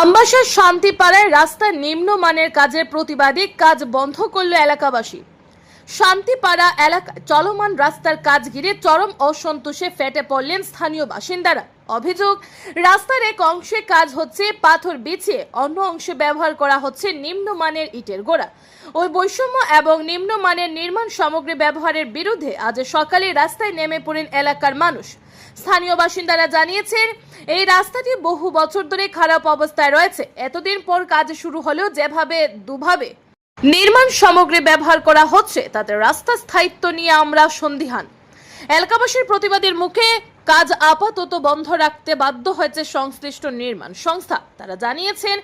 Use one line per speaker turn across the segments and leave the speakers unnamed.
আমবাসার শান্তিপাড়ায় রাস্তার নিম্নমানের কাজের প্রতিবাদে কাজ বন্ধ করল এলাকাবাসী। শান্তিপাড়া এলাকায় চলমান রাস্তার কাজ ঘিরে চরম অসন্তোষে ফেটে পড়লেন স্থানীয় বাসিন্দারা। অভিযোগ, রাস্তার এক অংশে কাজ হচ্ছে, পাথর বিছিয়ে অন্য অংশে ব্যবহার করা হচ্ছে নিম্নমানের ইটের গোড়া। ওই বৈষম্য এবং নিম্নমানের নির্মাণ সামগ্রী ব্যবহারের বিরুদ্ধে আজ সকালে রাস্তায় নেমে পড়েন এলাকার মানুষ। স্থানীয় বাসিন্দারা জানিয়েছেন, এই রাস্তাটি বহু বছর ধরে খারাপ অবস্থায় রয়েছে। এতদিন পর কাজ শুরু হলেও যেভাবে দুভাবে নির্মাণ সামগ্রী ব্যবহার করা হচ্ছে, তাতে রাস্তা স্থায়িত্ব নিয়ে আমরা সন্দিহান। এলাকাবাসীর প্রতিবাদের মুখে কাজ আপাতত বন্ধ রাখতে বাধ্য হয়েছে সংশ্লিষ্ট নির্মাণ সংস্থা। তারা জানিয়েছেন,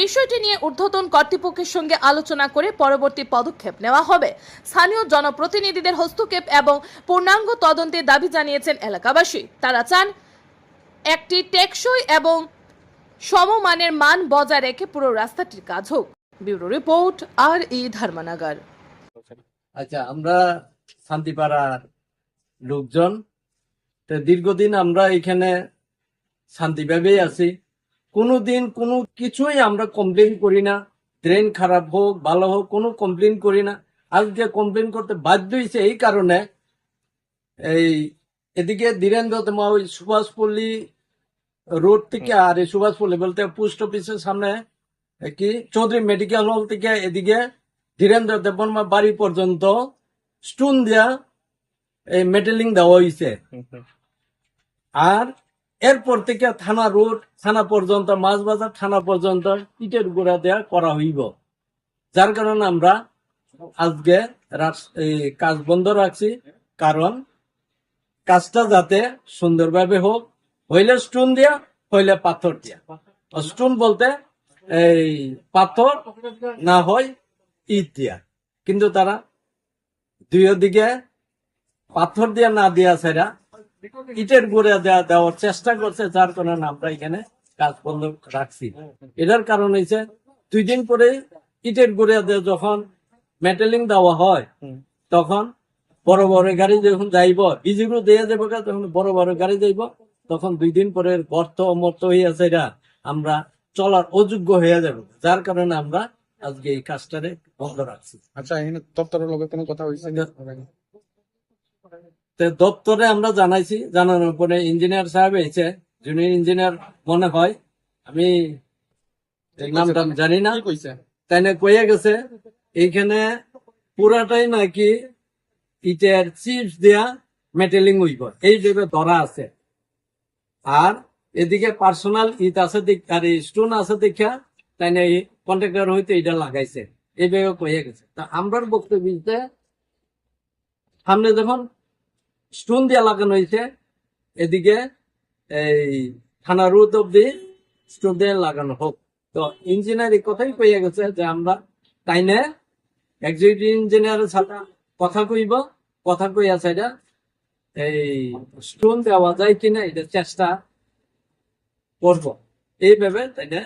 বিষয়টি নিয়ে ঊর্ধ্বতন কর্তৃপক্ষের সঙ্গে আলোচনা করে পরবর্তী পদক্ষেপ নেওয়া হবে। স্থানীয় জনপ্রতিনিধিদের হস্তক্ষেপ এবং পূর্ণাঙ্গ তদন্তের দাবি জানিয়েছেন এলাকাবাসী। তারা চান, একটি টেকসই এবং সমমানের মান বজায় রেখে পুরো রাস্তাটির কাজ হোক। ব্যুরো রিপোর্ট আর ই ধর্মনগর।
আচ্ছা আমরা শান্তিপাড়ার লোকজন তো দীর্ঘদিন আমরা এখানে শান্তিভাবেই আছি। কোনোদিন কোনো কিছুই আমরা কমপ্লেন করি না। ড্রেন খারাপ হোক, ভালো হোক, কোনো কমপ্লেন করি না। আজকে কমপ্লেন করতে বাধ্য হয়েছে এই কারণে। এই এদিকে ধীরেন্দ্র তোমার ওই সুভাষপল্লী রোড থেকে আর এই সুভাষপল্লী বলতে পোস্ট অফিসের সামনে কি? চৌধুরী মেডিকেল হল থেকে এদিকে ধীরেন্দ্র দেববর্মা বাড়ি পর্যন্ত, স্টোন দেয়া এই মেটেলিং দেওয়া হয়েছে আর এরপর থেকে থানা রোড থানা পর্যন্ত মাছ বাজার থানা পর্যন্ত ইটের গোড়া দেয়া করা হইব। যার কারণে আমরা আজকে কাজ বন্ধ রাখছি। কারণ কাজটা যাতে সুন্দরভাবে হোক হইলে স্টোন দিয়া হইলে পাথর দিয়া। স্টোন বলতে এই পাথর না হয় ইট দিয়া। কিন্তু তারা দুই দিকে পাথর দিয়া না দিয়া সেরা। ইটের গুঁড়ে দেওয়া দেওয়ার চেষ্টা করছে যার কারণে আমরা এখানে কাজ বন্ধ রাখছি। এটার কারণ হয়েছে দুই দিন পরে ইটের গুঁড়ে দিয়ে যখন মেটেলিং দেওয়া হয় তখন বড় বড় গাড়ি যখন যাইব বিজিগুলো দিয়ে যাব গা, তখন বড় বড় গাড়ি যাইব তখন দুই দিন পরে গর্ত অমর্ত হয়ে আছে এটা আমরা চলার অযোগ্য হয়ে যাব। যার কারণে আমরা আজকে এই কাজটারে বন্ধ রাখছি।
আচ্ছা এখানে দপ্তরের লগে কোনো কথা হয়েছে
দপ্তরে আমরা জানাইছি জানানোর পরে ইঞ্জিনিয়ার সাহেব এসে জুনিয়র ইঞ্জিনিয়ার মনে হয় আমি নামটা জানি না তাই না কয়ে গেছে এইখানে পুরাটাই নাকি ইটের চিপস দেয়া মেটেলিং হইব এই ভেবে ধরা আছে। আর এদিকে পার্সোনাল ইট আছে আর স্টোন আছে দেখা তাই না এই কন্ট্রাক্টর হইতে এটা লাগাইছে এই ভেবে কয়ে গেছে। তা আমরার বক্তব্য সামনে যখন স্টোন দিয়ে লাগানো হয়েছে। এদিকে এই থানা রুট অব্দি স্টোন দিয়ে লাগানো হোক। তো ইঞ্জিনিয়ার এই কথাই কইয়া গেছে যে আমরা তাই না এক্সিকিউটিভ ইঞ্জিনিয়ারের সাথে কথা কইব। কথা কইয়া সেটা এই স্টোন দেওয়া যায় কিনা এটা চেষ্টা করব। এইভাবে তাই না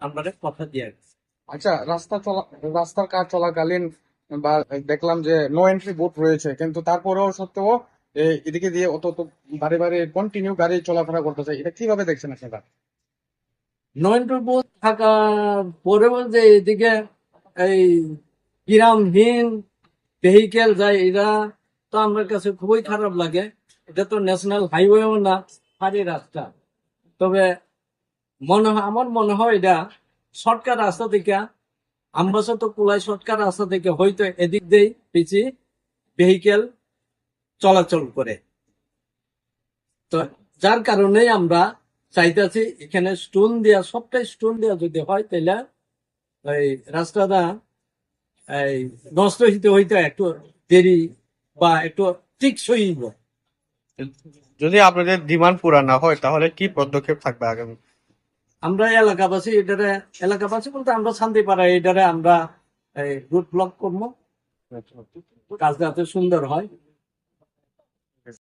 আমরা কথা দিয়ে গেছে।
আচ্ছা রাস্তা চলা, রাস্তার কাজ চলাকালীন বা দেখলাম যে নো এন্ট্রি বোর্ড রয়েছে, কিন্তু তারপরেও সত্ত্বেও এদিকে দিয়ে অত অত বারে বারে কন্টিনিউ গাড়ি চলাফেরা করতেছে। এটা কীভাবে দেখছেন
থাকার পরেও যে এদিকে এই গ্রামহীন ভেহিকেল যায় তো আমার কাছে খুবই খারাপ লাগে। এটা তো ন্যাশনাল হাইওয়েও না হারি রাস্তা। তবে মনে আমার মনে হয় এটা শর্টকাট রাস্তা থেকে আমবাসা তো কুলাই শর্টকাট রাস্তা থেকে হয়তো এদিক দিয়েই বেশি ভেহিকেল চলাচল করে। তো যার কারণে আমরা চাইতেছি এখানে স্টোন দেওয়া সবটাই স্টোন দেওয়া যদি হয় তাহলে এই রাস্তাটা এই নষ্ট হইতে হইতে একটু দেরি বা একটু টিকসই।
যদি আপনাদের ডিমান্ড পুরা না হয় তাহলে কি পদক্ষেপ থাকবে আগামী?
আমরা এলাকাবাসী এটারে এলাকাবাসী বলতে আমরা শান্তি পাড়া এটারে আমরা এই রুট ব্লক করব। কাজ যাতে সুন্দর হয়।